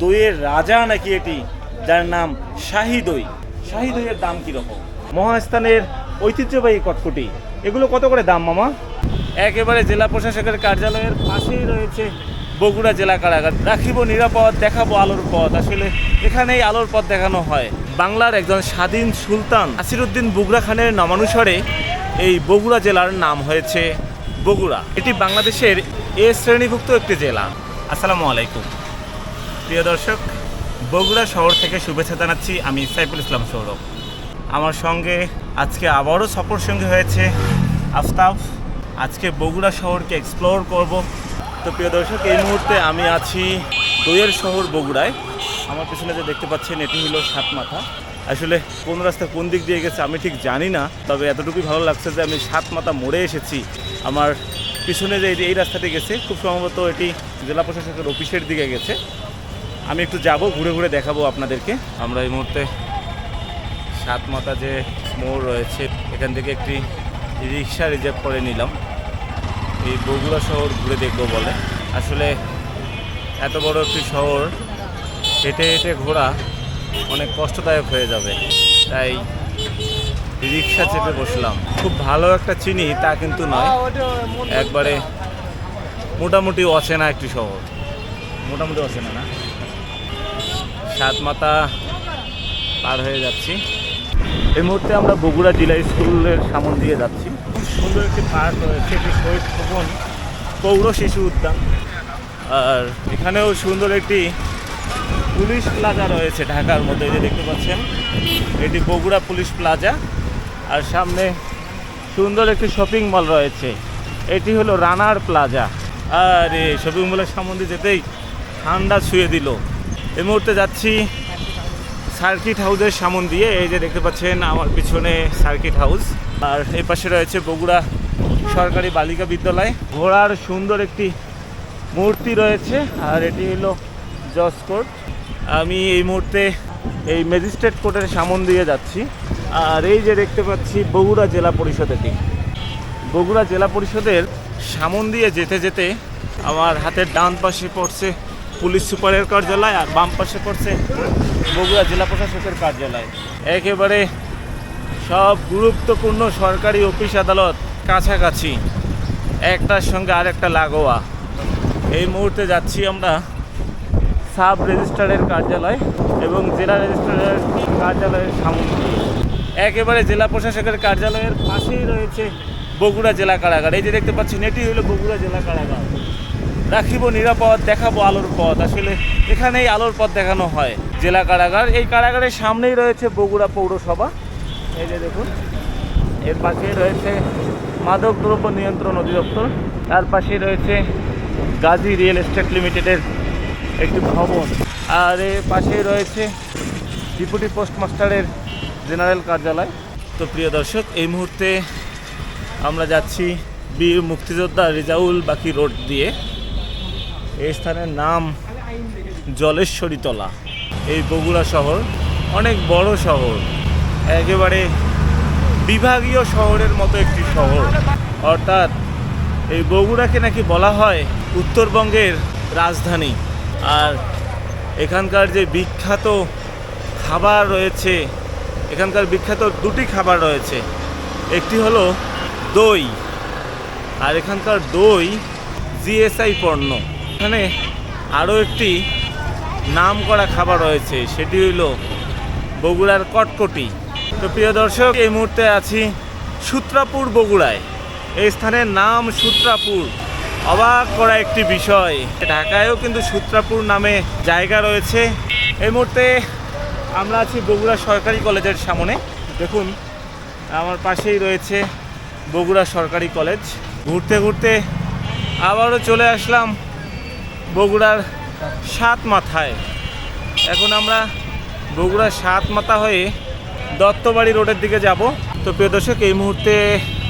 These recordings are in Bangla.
দইয়ের রাজা নাকি এটি, যার নাম শাহী দই? শাহী দইয়ের দাম কীরকম? মহাস্থানের ঐতিহ্যবাহী কটকটি। এগুলো কত করে দাম, মামা? একেবারে জেলা প্রশাসকের কার্যালয়ের পাশেই রয়েছে বগুড়া জেলা কারাগার। রাখিব নিরাপদ, দেখাবো আলোর পথ। আসলে এখানেই আলোর পথ দেখানো হয়। বাংলার একজন স্বাধীন সুলতান আসিরুদ্দিন বুগরা খানের নামানুসারে এই বগুড়া জেলার নাম হয়েছে বগুড়া। এটি বাংলাদেশের এ শ্রেণীভুক্ত একটি জেলা। আসসালামু আলাইকুম। প্রিয় দর্শক, বগুড়া শহর থেকে শুভেচ্ছা জানাচ্ছি আমি সাইফুল ইসলাম সৌরভ। আমার সঙ্গে আজকে আবারও সফর সঙ্গী হয়েছে আফতাব। আজকে বগুড়া শহরকে এক্সপ্লোর করব। তো প্রিয় দর্শক, এই মুহূর্তে আমি আছি দইয়ের শহর বগুড়ায়। আমার পিছনে যে দেখতে পাচ্ছেন, এটি হলো সাতমাথা। আসলে কোন রাস্তা কোন দিক দিয়ে গেছে আমি ঠিক জানি না, তবে এতটুকুই ভালো লাগছে যে আমি সাতমাথা মোড়ে এসেছি। আমার পিছনে যে এই রাস্তাটি গেছে, খুব সম্ভবত এটি জেলা প্রশাসকের অফিসের দিকে গেছে। আমি একটু যাব, ঘুরে ঘুরে দেখাবো আপনাদেরকে। আমরা এই মুহূর্তে সাতমাথা যে মোড় রয়েছে, এখান থেকে একটি রিক্সা রিজার্ভ করে নিলাম। এই বগুড়া শহর ঘুরে দেখব বলে। আসলে এত বড় একটি শহর, হেঁটে হেঁটে ঘোরা অনেক কষ্টদায়ক হয়ে যাবে। তাই রিক্সা চেপে বসলাম। খুব ভালো একটা চিনি, তা কিন্তু নয়। একবারে মোটামুটি অচেনা একটি শহর। মোটামুটি অচেনা না। সাতমাতা পার হয়ে যাচ্ছি। এই মুহূর্তে আমরা বগুড়া জেলা স্কুলের সামন দিয়ে যাচ্ছি। সুন্দর একটি পার্ক রয়েছে একটি শহীদ ভবন, পৌর শিশু উদ্যান। আর এখানেও সুন্দর একটি পুলিশ প্লাজা রয়েছে ঢাকার মধ্যে যে দেখতে পাচ্ছেন। এটি বগুড়া পুলিশ প্লাজা। আর সামনে সুন্দর একটি শপিং মল রয়েছে, এটি হলো রানার প্লাজা। আর এই শপিং মলের সম্বন্ধে যেতেই ঠান্ডা ছুঁয়ে দিল। এই মুহূর্তে যাচ্ছি সার্কিট হাউসের সামন দিয়ে। এই যে দেখতে পাচ্ছেন, আমার পিছনে সার্কিট হাউস। আর এই পাশে রয়েছে বগুড়া সরকারি বালিকা বিদ্যালয়। ঘোড়ার সুন্দর একটি মূর্তি রয়েছে, আর এটি হলো জজ কোর্ট। আমি এই মুহূর্তে এই ম্যাজিস্ট্রেট কোর্টের সামন দিয়ে যাচ্ছি। আর এই যে দেখতে পাচ্ছি বগুড়া জেলা পরিষদ এটি। বগুড়া জেলা পরিষদের সামন দিয়ে যেতে যেতে আমার হাতের ডান পাশে পড়ছে পুলিশ সুপারের কার্যালয় আর বাম পাশে পড়ছে বগুড়া জেলা প্রশাসকের কার্যালয়। একেবারে সব গুরুত্বপূর্ণ সরকারি অফিস আদালত কাছাকাছি। একটার সঙ্গে আরেকটা লাগোয়া। এই মুহূর্তে যাচ্ছি আমরা সাব রেজিস্ট্রারের কার্যালয় এবং জেলা রেজিস্ট্রারের কার্যালয়ের সামনে। একেবারে জেলা প্রশাসকের কার্যালয়ের পাশেই রয়েছে বগুড়া জেলা কারাগার। এই যে দেখতে পাচ্ছেন, এটি হলো বগুড়া জেলা কারাগার। রাখিব নিরাপদ, দেখাবো আলোর পথ। আসলে এখানেই আলোর পথ দেখানো হয়। জেলা কারাগার, এই কারাগারের সামনেই রয়েছে বগুড়া পৌরসভা। এই যে দেখুন, এর পাশেই রয়েছে মাদক দ্রব্য নিয়ন্ত্রণ অধিদপ্তর। তার পাশেই রয়েছে গাজী রিয়েল এস্টেট লিমিটেডের একটি ভবন। আর এর পাশেই রয়েছে ডেপুটি পোস্টমাস্টারের জেনারেল কার্যালয়। তো প্রিয় দর্শক, এই মুহূর্তে আমরা যাচ্ছি বীর মুক্তিযোদ্ধা রেজাউল বাকি রোড দিয়ে। এই স্থানের নাম জলেশ্বরীতলা। এই বগুড়া শহর অনেক বড় শহর। একেবারে বিভাগীয় শহরের মতো একটি শহর। অর্থাৎ এই বগুড়াকে নাকি বলা হয় উত্তরবঙ্গের রাজধানী। আর এখানকার যে বিখ্যাত খাবার রয়েছে, এখানকার বিখ্যাত দুটি খাবার রয়েছে। একটি হলো দই, আর এখানকার দই জিএসআই পণ্য। এখানে আরও একটি নাম করা খাবার রয়েছে, সেটি হইল বগুড়ার কটকটি। তো প্রিয় দর্শক, এই মুহূর্তে আছি সূত্রাপুর বগুড়ায়। এই স্থানের নাম সূত্রাপুর। অবাক করা একটি বিষয়, ঢাকায়ও কিন্তু সূত্রাপুর নামে জায়গা রয়েছে। এই মুহূর্তে আমরা আছি বগুড়া সরকারি কলেজের সামনে। দেখুন, আমার পাশেই রয়েছে বগুড়া সরকারি কলেজ। ঘুরতে ঘুরতে আবারও চলে আসলাম বগুড়ার সাত মাথায়। এখন আমরা বগুড়ার সাত মাথা হয়ে দত্তবাড়ি রোডের দিকে যাব। তো প্রিয় দর্শক, এই মুহূর্তে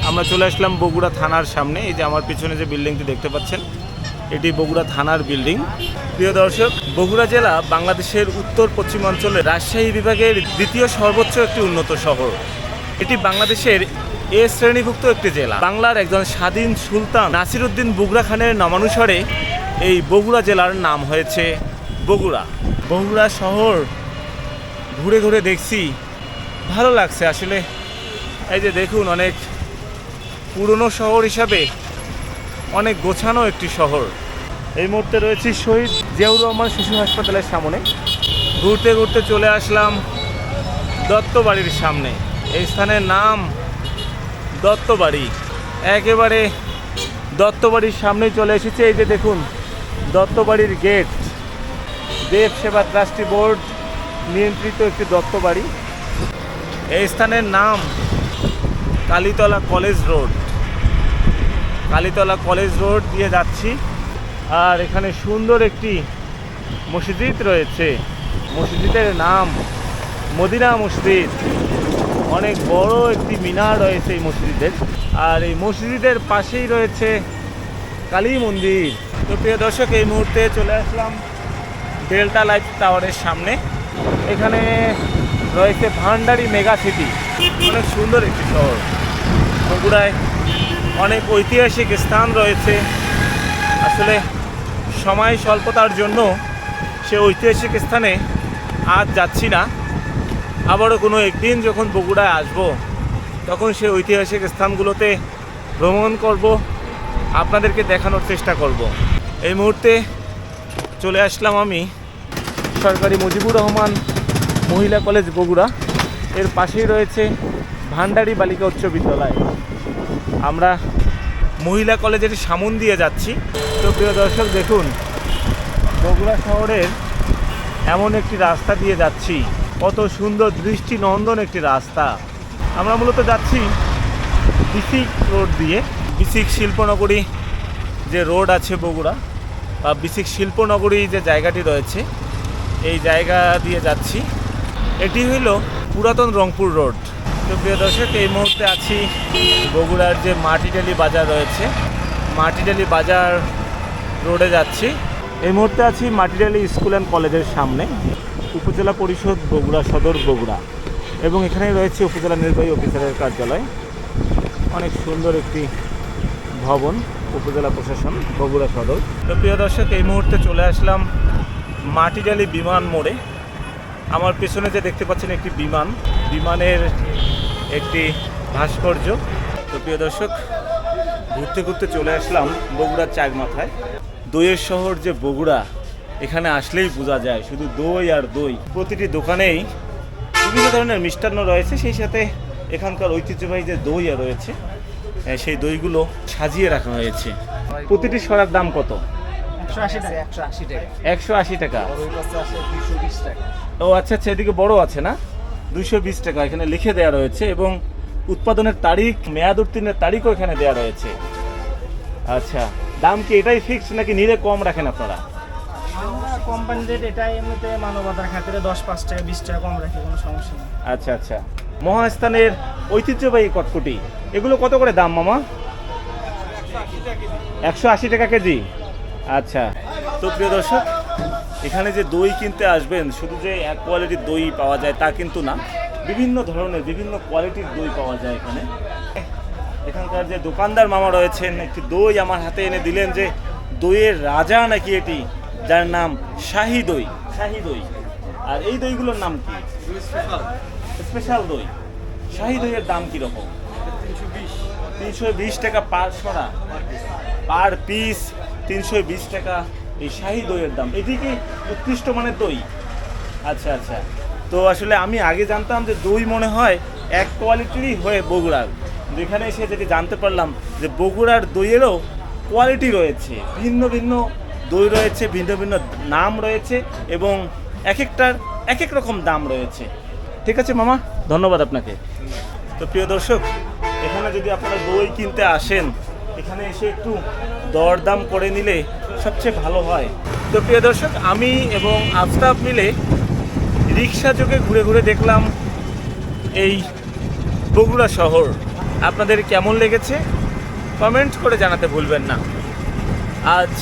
আমরা চলে আসলাম বগুড়া থানার সামনে। এই যে আমার পিছনে যে বিল্ডিংটি দেখতে পাচ্ছেন, এটি বগুড়া থানার বিল্ডিং। প্রিয় দর্শক, বগুড়া জেলা বাংলাদেশের উত্তর পশ্চিমাঞ্চলে রাজশাহী বিভাগের দ্বিতীয় সর্বোচ্চ একটি উন্নত শহর। এটি বাংলাদেশের এ শ্রেণীভুক্ত একটি জেলা। বাংলার একজন স্বাধীন সুলতান নাসিরুদ্দিন বুগরা খানের নামানুসারে এই বগুড়া জেলার নাম হয়েছে বগুড়া। বগুড়া শহর ঘুরে ঘুরে দেখছি, ভালো লাগছে আসলে। এই যে দেখুন অনেক পুরনো শহর হিসাবে অনেক গোছানো একটি শহর। এই মুহূর্তে রয়েছি শহীদ জিয়াউর রহমান শিশু হাসপাতালের সামনে। ঘুরতে ঘুরতে চলে আসলাম দত্তবাড়ির সামনে। এই স্থানের নাম দত্তবাড়ি। একেবারে দত্তবাড়ির সামনেই চলে এসেছে। এই যে দেখুন দত্তবাড়ির গেট দেব সেবা ট্রাস্টি বোর্ড নিয়ন্ত্রিত একটি দত্তবাড়ি। এই স্থানের নাম Kalitala college road Kalitala college road দিয়ে যাচ্ছি। আর এখানে সুন্দর একটি মসজিদ রয়েছে। মসজিদের নাম মদিনা মসজিদ। অনেক বড় একটি মিনার রয়েছে এই মসজিদের। আর এই মসজিদের পাশেই রয়েছে কালী মন্দির। তো প্রিয় দর্শক, এই মুহূর্তে চলে আসলাম ডেল্টা লাইফ টাওয়ারের সামনে। এখানে রয়েছে ভান্ডারি মেগা সিটি। অনেক সুন্দর একটি শহর। বগুড়ায় অনেক ঐতিহাসিক স্থান রয়েছে। আসলে সময় স্বল্পতার জন্য সে ঐতিহাসিক স্থানে আজ যাচ্ছি না। আবারও কোনো একদিন যখন বগুড়ায় আসব, তখন সে ঐতিহাসিক স্থানগুলোতে ভ্রমণ করব। আপনাদেরকে দেখানোর চেষ্টা করব। এই মুহূর্তে চলে আসলাম আমি সরকারি মুজিবুর রহমান মহিলা কলেজ বগুড়া। এর পাশেই রয়েছে ভান্ডারি বালিকা উচ্চ বিদ্যালয়। আমরা মহিলা কলেজের সামন দিয়ে যাচ্ছি। তো প্রিয় দর্শক, দেখুন, বগুড়া শহরের এমন একটি রাস্তা দিয়ে যাচ্ছি। কত সুন্দর দৃষ্টি নন্দন একটি রাস্তা। আমরা মূলত যাচ্ছি বিসিক রোড দিয়ে। বিসিক শিল্পনগরী যে রোড আছে বগুড়া, বা বিসিক শিল্পনগরী যে জায়গাটি রয়েছে, এই জায়গা দিয়ে যাচ্ছি। এটি হইল পুরাতন রংপুর রোড। তো প্রিয় দর্শক, এই মুহূর্তে আছি বগুড়ার যে মাটিডালি বাজার রয়েছে, মাটিডালি বাজার রোডে যাচ্ছি। এই মুহূর্তে আছি মাটিডালি স্কুল অ্যান্ড কলেজের সামনে, উপজেলা পরিষদ বগুড়া সদর বগুড়া, এবং এখানেই রয়েছে উপজেলা নির্বাহী অফিসারের কার্যালয়। অনেক সুন্দর একটি ভবন, উপজেলা প্রশাসন, বগুড়া সদর। তো প্রিয় দর্শক, এই মুহূর্তে চলে আসলাম মাটিডালি বিমান মোড়ে। আমার পেছনে যে দেখতে পাচ্ছেন একটি বিমান, বিমানের একটি ভাস্কর্য। তো প্রিয় দর্শক, ঘুরতে ঘুরতে চলে আসলাম বগুড়ার চাক মাথায় দইয়ের শহর যে বগুড়া, এখানে আসলেই বোঝা যায়, শুধু দই আর দই। প্রতিটি দোকানেই বিভিন্ন ধরনের মিষ্টান্ন রয়েছে, সেই সাথে এখানকার ঐতিহ্যবাহী যে দই রয়েছে সেই দইগুলো সাজিয়ে রাখা হয়েছে। প্রতিটি সরার দাম কত? একশো আশি টাকা। ও আচ্ছা আচ্ছা এদিকে বড় আছে না? দুইশো বিশ টাকা এখানে লিখে দেওয়া রয়েছে এবং উৎপাদনের তারিখ মেয়াদ উত্তীর্ণের তারিখও এখানে দেওয়া রয়েছে। আচ্ছা দাম কি এটাই ফিক্স নাকি নিলে কম রাখেন আপনারা? কোম্পানিদের এটাই এমনিতে মানবতার খাতিরে দশ পাঁচ টাকা বিশ টাকা কম রাখি কোনো সমস্যা নেই। আচ্ছা আচ্ছা। মহাস্থানের ঐতিহ্যবাহী কটকটি। এগুলো কত করে দাম, মামা? একশো আশি টাকা কেজি। আচ্ছা। তো প্রিয় দর্শক, এখানে যে দই কিনতে আসবেন, শুধু যে এক কোয়ালিটির দই পাওয়া যায় তা কিন্তু না। বিভিন্ন ধরনের, বিভিন্ন কোয়ালিটির দই পাওয়া যায় এখানে। এখানকার যে দোকানদার মামা রয়েছেন, একটি দই আমার হাতে এনে দিলেন যে, দইয়ের রাজা নাকি এটি, যার নাম শাহি দই শাহি দই। আর এই দইগুলোর নাম কি? স্পেশাল দই। শাহি দইয়ের দাম কীরকম? তিনশো বিশ টাকা পার ছড়া পার পিস তিনশো বিশ টাকা। এই শাহি দইয়ের দাম। এটি কি উৎকৃষ্ট মানের দই? আচ্ছা আচ্ছা। তো আসলে আমি আগে জানতাম যে দই মনে হয় এক কোয়ালিটিরই হয়ে বগুড়ার। এখানে এসে যেটি জানতে পারলাম যে বগুড়ার দইয়েরও কোয়ালিটি রয়েছে। ভিন্ন ভিন্ন দই রয়েছে, ভিন্ন ভিন্ন নাম রয়েছে এবং এক একটার এক এক রকম দাম রয়েছে। ঠিক আছে, মামা? ধন্যবাদ আপনাকে। তো প্রিয় দর্শক, এখানে যদি আপনারা দই কিনতে আসেন, এখানে এসে একটু দরদাম করে নিলে সবচেয়ে ভালো হয়। তো প্রিয় দর্শক, আমি এবং আফতাব মিলে রিক্সা যোগে ঘুরে ঘুরে দেখলাম এই বগুড়া শহর। আপনাদের কেমন লেগেছে? কমেন্ট করে জানাতে ভুলবেন না। আজ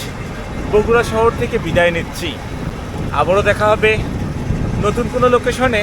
বগুড়া শহর থেকে বিদায় নিচ্ছি। আবারও দেখা হবে নতুন কোনো লোকেশনে।